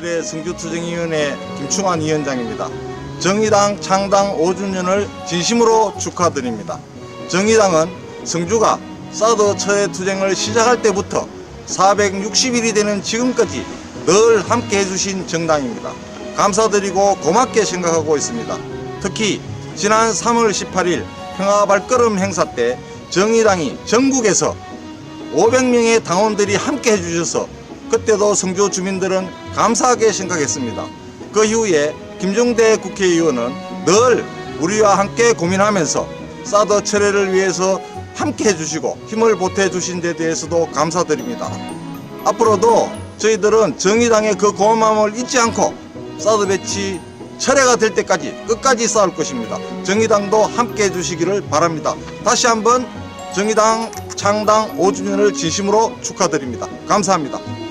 성주투쟁위원회 김충환 위원장입니다. 정의당 창당 5주년을 진심으로 축하드립니다. 정의당은 성주가 사드 처해 투쟁을 시작할 때부터 460일이 되는 지금까지 늘 함께 해주신 정당입니다. 감사드리고 고맙게 생각하고 있습니다. 특히 지난 3월 18일 평화 발걸음 행사 때 정의당이 전국에서 500명의 당원들이 함께 해주셔서 그때도 성주 주민들은 감사하게 생각했습니다. 그 이후에 김종대 국회의원은 늘 우리와 함께 고민하면서 사드 철회를 위해서 함께 해주시고 힘을 보태주신 데 대해서도 감사드립니다. 앞으로도 저희들은 정의당의 그 고마움을 잊지 않고 사드 배치 철회가 될 때까지 끝까지 싸울 것입니다. 정의당도 함께 해주시기를 바랍니다. 다시 한번 정의당 창당 5주년을 진심으로 축하드립니다. 감사합니다.